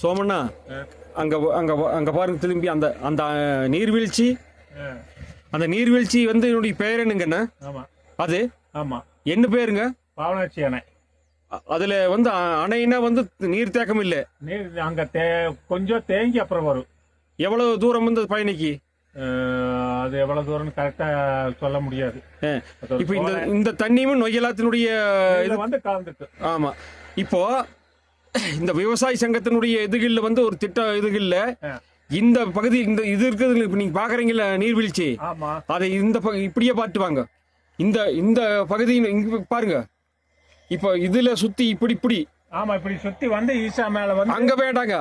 சோமண்ணா அங்க அங்க அங்க பாருங்க திரும்பி அந்த அந்த நீர்வீழ்ச்சி. அந்த நீர்வீழ்ச்சி வந்து என்னுடைய பெயர் என்னங்கண்ணா ஆமா. அது? ஆமா. என்ன பேருங்க? பாவனாட்சி அணை. அதுல வந்து அணைன்னா வந்து நீர் தேக்கம் இல்லை. நீர் அங்க தே கொஞ்சம் தேங்கி அப்புறம் வரும். எவ்வளவு தூரம் வந்து பயணிக்கு? அது எவ்வளவு தூரம்னு கரெக்டா சொல்ல முடியாது. இப்போ இந்த. இந்த தண்ணியும் நொய்யலாத்தினுடைய இதுல வந்து கலந்துக்கு ஆமா. இப்போ இந்த விவசாய சங்கத்தினுடைய இதுகள்ல வந்து ஒரு திட்டம் இதுகள்ல ஆ. இந்த பகுதி இந்த இது இருக்குது நீங்க பாக்குறீங்கல்ல நீர்வீழ்ச்சி. அதை இந்த இப்படியே பார்த்து வாங்க இந்த இந்த பகுதி இங்க பாருங்க. இப்போ இதுல சுத்தி இப்படி இப்படி. ஆமா இப்படி சுத்தி வந்து ஈசா மேல வந்து அங்க வேண்டாங்க.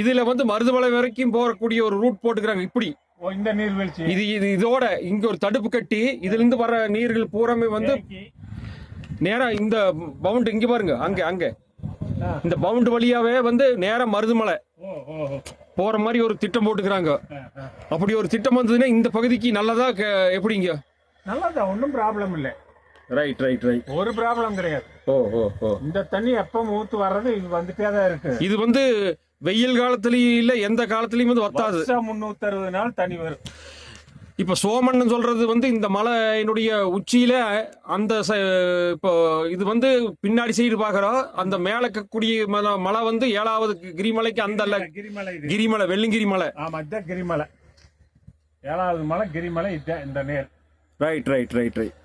இதுல வந்து மருதுமலை வரைக்கும் போகக்கூடிய ஒரு ரூட் போட்டுக்கிறாங்க இப்படி. இந்த நீர்வீழ்ச்சி. இது இது இதோட இங்க ஒரு தடுப்பு கட்டி இதுல இருந்து வர நீர்கள் பூராமே வந்து நேரா இந்த பவுண்ட் இங்க பாருங்க அங்க அங்க. இந்த பவுண்ட் வழியாவே வந்து நேரா மருதுமலை. போற மாதிரி ஒரு திட்டம் போட்டுக்கிறாங்க. அப்படி ஒரு திட்டம் வந்ததுன்னா இந்த பகுதிக்கு நல்லதா எப்படிங்க? நல்லதா ஒன்றும் ப்ராப்ளம் இல்லை. ரைட் ரைட் ரைட் ஒரு ப்ராப்ளம் கிடையாது. ஓ ஓ ஓ. இந்த தண்ணி எப்ப ஊத்து வர்றது இது வந்துட்டே தான் இருக்கு. இது வந்து வெயில் காலத்துலயும் இல்ல எந்த காலத்துலயும் வந்து வத்தாது முன்னூத்தி அறுபது நாள் தண்ணி வரும். இப்ப சோமன் சொல்றது வந்து இந்த மலையினுடைய உச்சியில அந்த ச- இப்போ இது வந்து பின்னாடி சைடு பாக்குறோம் அந்த மேல இருக்கக்கூடிய மலை மலை வந்து ஏழாவது கிரிமலைக்கு அந்த கிரிமலை கிரிமலை வெள்ளிங்கிரி மலை ஆமா கிரிமலை. ஏழாவது மலை கிரிமலை இந்த நேர். Right right right right